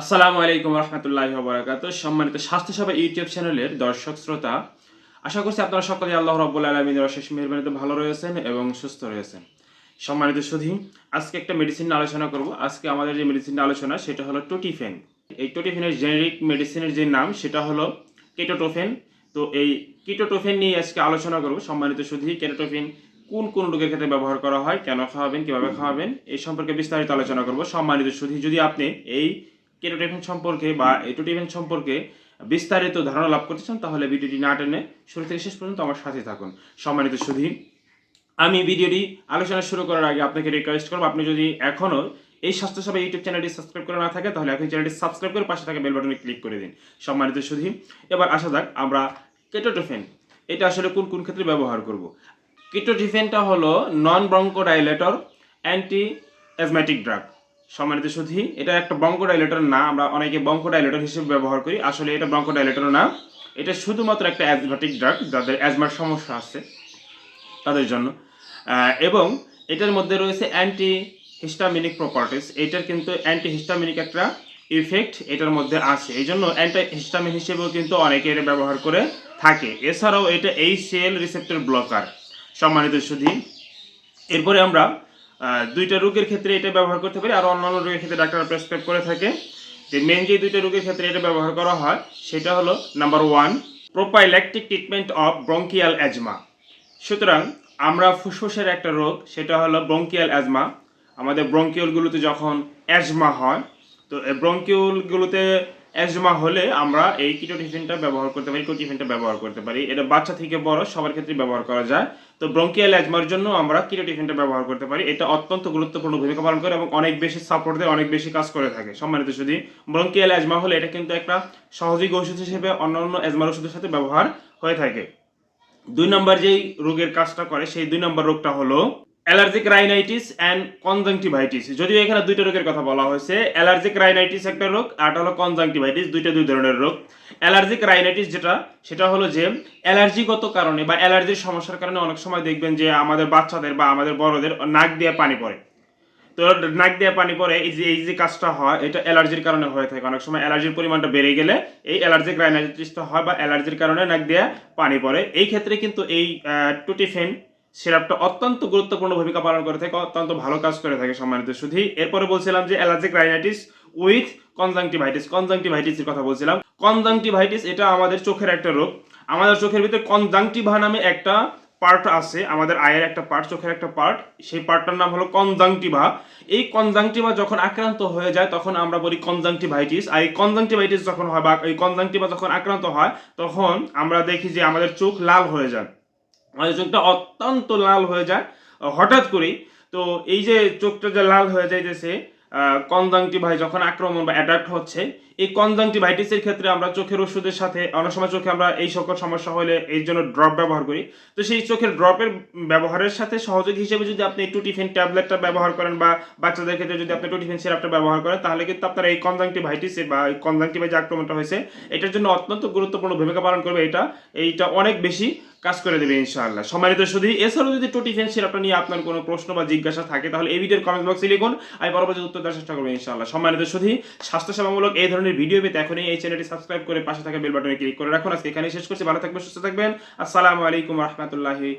আসসালামু আলাইকুম রহমতুল্লাহ বরাকাত সম্মানিত স্বাস্থ্যসেবা ইউটিউব চ্যানেলের দর্শক, শ্রোতা, আশা করছি আপনারা সকলে আল্লাহ রব্বুল আলমিনের অশেষ মেহরবানিতে ভালো রয়েছেন এবং সুস্থ রয়েছেন। সম্মানিত সুধী, আজকে একটা মেডিসিন আলোচনা করব। আজকে আমাদের যে মেডিসিন আলোচনা, সেটা হলো টোটিফেন এই টোটিফেনের জেনেরিক মেডিসিনের যে নাম, সেটা হলো কেটোটোফেন তো এই কিটোটোফেন নিয়ে আজকে আলোচনা করব। সম্মানিত সুধী কেটোটোফেন কোন কোন রোগের ক্ষেত্রে ব্যবহার করা হয়, কেন খাওয়াবেন, কীভাবে খাওয়াবেন, এই সম্পর্কে বিস্তারিত আলোচনা করব। সম্মানিত সুধী, যদি আপনি এই কেটোটিফেন সম্পর্কে বা এটোটিফেন সম্পর্কে বিস্তারিত ধারণা লাভ করতে চান, তাহলে ভিডিওটি না টেনে শুরু থেকে শেষ পর্যন্ত আমার সাথে থাকুন। সম্মানিত সুধী, আমি ভিডিওটি আলোচনা শুরু করার আগে আপনাকে রিকোয়েস্ট করব, আপনি যদি এখনও এই স্বাস্থ্যসেবা ইউটিউব চ্যানেলটি সাবস্ক্রাইব করে না থাকে তাহলে এখন চ্যানেলটি সাবস্ক্রাইব করে পাশে থাকা বেল বাটনে ক্লিক করে দিন। সম্মানিত সুধী, এবার আসা যাক আমরা কেটোটোফেন এটা আসলে কোন কোন ক্ষেত্রে ব্যবহার করব? কেটোটিফেনটা হলো non bronchodilator anti asthmatic drug সম্মানিত সুধী, এটা একটা বঙ্কোডাইলেটর না আমরা অনেকে বঙ্কোডাইলেটর হিসেবে ব্যবহার করি। আসলে এটা বঙ্কোডাইলেটর না, এটা শুধুমাত্র একটা অ্যাজমেটিক ড্রাগ যাদের অ্যাজমার সমস্যা আছে তাদের জন্য। এবং এটার মধ্যে রয়েছে অ্যান্টি হিস্টামিনিক প্রপার্টিস এটার কিন্তু অ্যান্টি হিস্টামিনিক একটা ইফেক্ট এটার মধ্যে আছে। এই জন্য অ্যান্টি হিস্টামিন হিসেবেও কিন্তু অনেকে এটা ব্যবহার করে থাকে। এছাড়াও এটা এই সেল রিসেপ্টর ব্লকার সম্মানিত সুধী। এরপরে আমরা দুইটা রোগের ক্ষেত্রে এটা ব্যবহার করতে পারি, আর অন্যান্য রোগের ক্ষেত্রে ডাক্তার প্রেসক্রাইব করে থাকে। যে মেন যে দুইটা রোগের ক্ষেত্রে এটা ব্যবহার করা হয়, সেটা হলো number one prophylactic treatment of bronchial asthma সুতরাং আমরা ফুসফুসের একটা রোগ, সেটা হলো ব্রঙ্কিয়াল অ্যাজমা আমাদের ব্রঙ্কিওলগুলোতে যখন অ্যাজমা হয়, তো এই ব্রঙ্কিওলগুলোতে অ্যাজমা হলে আমরা এই কিটোটিফিনটা ব্যবহার করতে পারি কোটিফিনটা ব্যবহার করতে পারি। এটা বাচ্চা থেকে বড়, সবার ক্ষেত্রে ব্যবহার করা যায়। তো ব্রঙ্কিয়াল অ্যাজমার জন্য আমরা কিটোটিফিনটা ব্যবহার করতে পারি। এটা অত্যন্ত গুরুত্বপূর্ণ ভূমিকা পালন করে এবং অনেক বেশি সাপোর্ট দেয়, অনেক বেশি কাজ করে থাকে। সম্মানিত শুধু ব্রঙ্কিয়াল অ্যাজমা হলে এটা কিন্তু একটা সহযোগী ওষুধ হিসেবে অন্যান্য অ্যাজমার ওষুধের সাথে ব্যবহার হয়ে থাকে। দুই নম্বর যেই রোগের কাজটা করে, সেই দুই নম্বর রোগটা হলো অ্যালার্জিক রাইনাইটিস অ্যান্ড কনজাংটিভাইটিস যদিও এখানে দুইটা রোগের কথা বলা হয়েছে, অ্যালার্জিক রাইনাইটিস একটা রোগ, আর হলো কনজাংটিভাইটিস দুইটা দুই ধরনের রোগ। অ্যালার্জিক রাইনাইটিস যেটা, সেটা হলো যে, অ্যালার্জিগত কারণে বা অ্যালার্জির সমস্যার কারণে অনেক সময় দেখবেন যে, আমাদের বাচ্চাদের বা আমাদের বড়দের নাক দিয়ে পানি পড়ে। তো নাক দিয়ে পানি পড়ে, এই যে এই যে কাজটা হয়, এটা অ্যালার্জির কারণে হয়ে থাকে। অনেক সময় অ্যালার্জির পরিমাণটা বেড়ে গেলে এই অ্যালার্জিক রাইনাইটিসটা হয় বা অ্যালার্জির কারণে নাক দিয়ে পানি পড়ে। এই ক্ষেত্রে কিন্তু এই টুটিফেন সিরাপটা অত্যন্ত গুরুত্বপূর্ণ ভূমিকা পালন করে থাকে, অত্যন্ত ভালো কাজ করে থাকে সম্মানিত শুধু এরপরে বলছিলাম যে অ্যালার্জিক রাইনাইটিস উইথ কনজাংটিভাইটিস। কনজাংটিভাইটিসের কথা বলছিলাম। কনজাংটিভাইটিস এটা আমাদের চোখের একটা রোগ। আমাদের চোখের ভিতরে কনজাংটিভা নামে একটা পার্ট আছে, আমাদের আয়ের একটা পার্ট চোখের একটা পার্ট সেই পার্টটার নাম হলো কনজাংটিভা। এই কনজাংটিভা যখন আক্রান্ত হয়ে যায়, তখন আমরা বলি কনজাংটিভাইটিস। আর এই কনজাংটিভাইটিস যখন হয় বা এই কনজাংটিভা যখন আক্রান্ত হয়, তখন আমরা দেখি যে আমাদের চোখ লাল হয়ে যায়। চোখটা অত্যন্ত লাল হয়ে যায়। হঠাৎ করেই তো এই যে চোখটা যে লাল হয়ে যাইতেছে কনজাংটিভাই যখন আক্রমণ বা অ্যাটাক হচ্ছে এই কনজাংটিভাইটিসের ক্ষেত্রে আমরা চোখের ওষুধের সাথে অনেক সময় চোখে আমরা এই সকল সমস্যা হলে এই জন্য ড্রপ ব্যবহার করি। তো সেই চোখের ড্রপের ব্যবহারের সাথে সহযোগী হিসেবে যদি আপনি টুটিফেন ট্যাবলেটটা ব্যবহার করেন বা বাচ্চাদের ক্ষেত্রে যদি আপনি টুটিফেন সিরাপটা ব্যবহার করেন, তাহলে কিন্তু আপনার এই কনজাংটিভাইটিসে বা এই কনজাংটিভাই যে আক্রমণটা হয়েছে। এটার জন্য অত্যন্ত গুরুত্বপূর্ণ ভূমিকা পালন করবে এটা। এইটা অনেক বেশি কাজ করে দেবে ইনশাআল্লাহ। সম্মানিত শুধু এছাড়াও যদি টোটিফেন সিরাপটা নিয়ে আপনার কোনো প্রশ্ন বা জিজ্ঞাসা থাকে, তাহলে এই ভিডিওর কমেন্ট বক্সে লিখুন। আমি পরবর্তী উত্তর দেওয়ার চেষ্টা করব ইনশাআল্লাহ। সম্মানিত শুধু স্বাস্থ্যসেবামূলক এই ধরনের ভিডিও পেতে এখনই এই চ্যানেলটি সাবস্ক্রাইব করে পাশে থাকা বেল বাটনে ক্লিক করে রাখুন। আজকে এখানে শেষ করছি। ভালো থাকবেন, সুস্থ থাকবেন। আসসালামু আলাইকুম রহমতুল্লাহি